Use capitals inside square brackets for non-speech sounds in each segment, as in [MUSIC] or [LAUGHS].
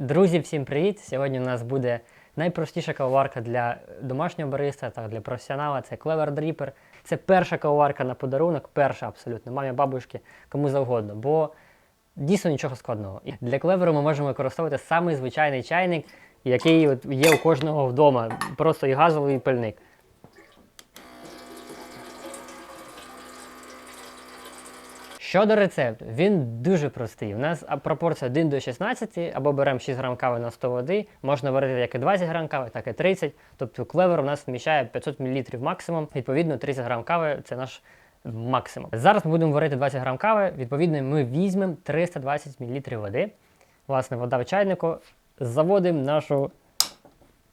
Друзі, всім привіт! Сьогодні у нас буде найпростіша кавоварка для домашнього бариста та для професіонала. Це Clever Dripper. Це перша кавоварка на подарунок, перша абсолютно, мамі, бабушки, кому завгодно. Бо дійсно нічого складного. І для клеверу ми можемо використовувати самий звичайний чайник, який є у кожного вдома. Просто і газовий і пильник. Щодо рецепту, він дуже простий. У нас пропорція 1 до 16, або беремо 6 грам кави на 100 води. Можна варити як і 20 грам кави, так і 30. Тобто клевер у нас вміщає 500 мл максимум. Відповідно, 30 грам кави це наш максимум. Зараз ми будемо варити 20 грам кави. Відповідно, ми візьмемо 320 мл води. Власне, вода в чайнику. Заводимо нашу.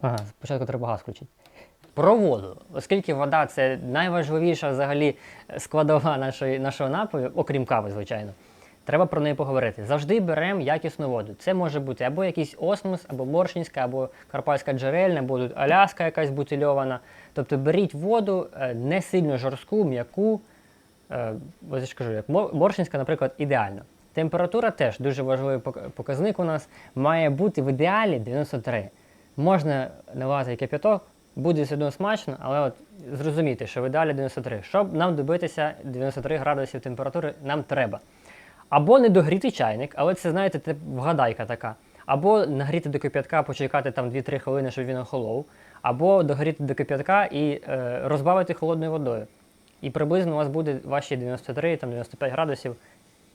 Ага, спочатку треба газ включити. Про воду, оскільки вода це найважливіша взагалі складова нашої, нашого напою, окрім кави, звичайно. Треба про неї поговорити. Завжди беремо якісну воду. Це може бути або якийсь осмос, або моршинська, або карпатська джерельна, або тут аляска якась бутильована. Тобто беріть воду е, не сильно жорстку, м'яку. Е, ось я ж кажу, як моршинська, наприклад, ідеально. Температура теж дуже важливий показник у нас має бути в ідеалі 93. Можна наливати і кип'яток, буде все одно смачно, але от зрозумійте, що в ідеалі 93. Щоб нам добитися 93 градусів температури, нам треба. Або не догріти чайник, але це, знаєте, це вгадайка така. Або нагріти до кип'ятка, почекати там 2-3 хвилини, щоб він охолов, або догріти до кип'ятка і е, розбавити холодною водою. І приблизно у вас буде ваші 93 там 95 градусів,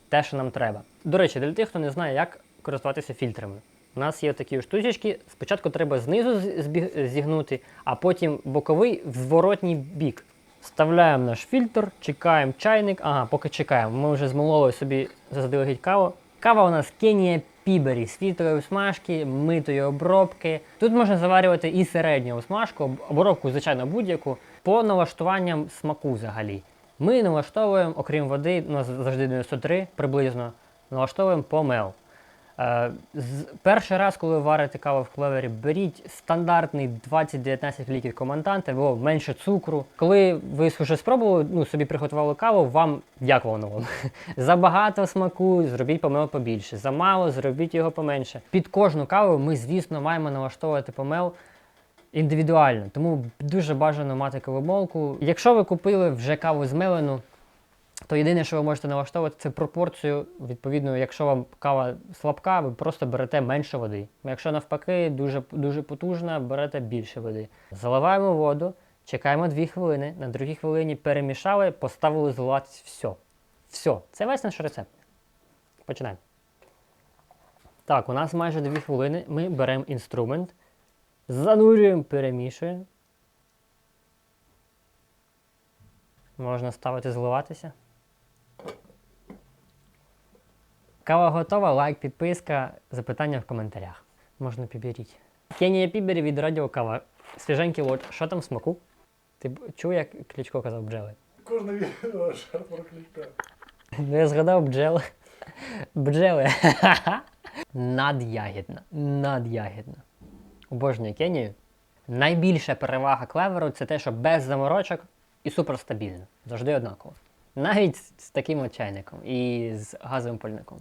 те, що нам треба. До речі, для тих, хто не знає, як користуватися фільтрами. У нас є такі штучечки. Спочатку треба знизу зігнути, а потім боковий в зворотній бік. Вставляємо наш фільтр, чекаємо чайник. Ага, поки чекаємо. Ми вже змололи собі заздалегідь каву. Кава у нас Кенія Пібері з фільтрової смажки, митої обробки. Тут можна заварювати і середню смажку, об- обробку, звичайно, будь-яку, по налаштуванням смаку взагалі. Ми налаштовуємо, окрім води, у нас завжди 93 приблизно, налаштовуємо помел. З- перший раз, коли ви варите каву в клевері, беріть стандартний 20-19 ліків команданти, або менше цукру. Коли ви вже спробували, ну, собі приготували каву, вам як воно вам? [LAUGHS] Забагато смаку, зробіть помел побільше. Замало, зробіть його поменше. Під кожну каву ми, звісно, маємо налаштовувати помел індивідуально, тому дуже бажано мати кавомолку. Якщо ви купили вже каву змелену, то єдине, що ви можете налаштовувати, це пропорцію. Відповідно, якщо вам кава слабка, ви просто берете менше води. Якщо навпаки дуже, дуже потужна, берете більше води. Заливаємо воду, чекаємо 2 хвилини. На другій хвилині перемішали, поставили зливатись все. Все. Це весь наш рецепт. Починаємо. Так, у нас майже 2 хвилини. Ми беремо інструмент, занурюємо, перемішуємо. Можна ставити зливатися. Кава готова, лайк, підписка, запитання в коментарях. Можна підберіть. Кенія Пібері від Радіо Кава. Свіженький лот. Що там в смаку? Ти чув, як Кличко казав бджели? Кожне відео шар про клітка. Ну, я згадав бджели. Бджели. [LAUGHS] Над'ягідна. Над'ягідна. Обожнюю Кенію. Найбільша перевага клеверу це те, що без заморочок і суперстабільно. Завжди однаково. Навіть з з таким от чайником і з газовим пальником.